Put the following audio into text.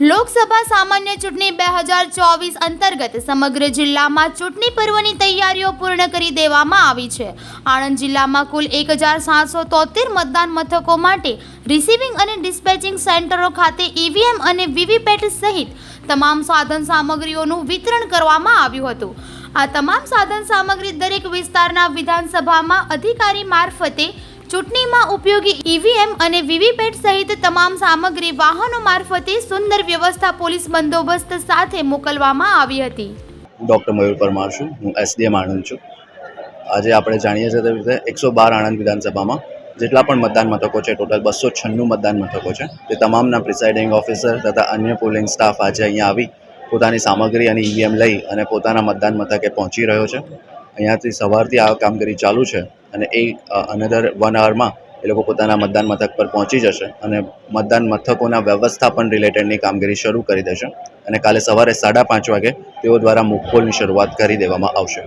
લોકસભા સામાન્ય ચૂંટણી બે હજાર ચોવીસ અંતર્ગત સમગ્ર જિલ્લામાં ચૂંટણી પર્વની તૈયારીઓ પૂર્ણ કરી દેવામાં આવી છે. આણંદ જિલ્લામાં કુલ એક હજાર સાતસો તોતેર મતદાન મથકો માટે રિસીવિંગ અને ડિસ્પેચિંગ સેન્ટરો ખાતે ઈવીએમ અને વીવીપેટ સહિત તમામ સાધન સામગ્રીઓનું વિતરણ કરવામાં આવ્યું હતું. આ તમામ સાધન સામગ્રી દરેક વિસ્તારના વિધાનસભામાં અધિકારી મારફતે ચૂંટણીમાં ઉપયોગી ઈવીએમ અને વીવીપેટ સહિત તમામ સામગ્રી વાહનો મારફતે સુંદર વ્યવસ્થા પોલીસ બંદોબસ્ત સાથે મોકલવામાં આવી હતી. ડૉક્ટર મયુર પરમાર છું. હું એસડીએમ આણંદ છું. આજે આપણે જાણીએ છીએ તે રીતે એકસો બાર આણંદ વિધાનસભામાં જેટલા પણ મતદાન મથકો છે, ટોટલ બસો છન્નું મતદાન મથકો છે, તે તમામના પ્રિસાઇડિંગ ઓફિસર તથા અન્ય પોલિંગ સ્ટાફ આજે અહીંયા આવી પોતાની સામગ્રી અને ઈવીએમ લઈ અને પોતાના મતદાન મથકે પહોંચી રહ્યો છે. અહીંયાથી સવારથી આ કામગીરી ચાલુ છે. અને એ અનધર વન આવરમાં એ લોકો પોતાના મતદાન મથક પર પહોંચી જશે અને મતદાન મથકોના વ્યવસ્થાપન રિલેટેડની કામગીરી શરૂ કરી દેશે. અને કાલે સવારે સાડા પાંચ વાગે તેઓ દ્વારા મુખપોલની શરૂઆત કરી દેવામાં આવશે.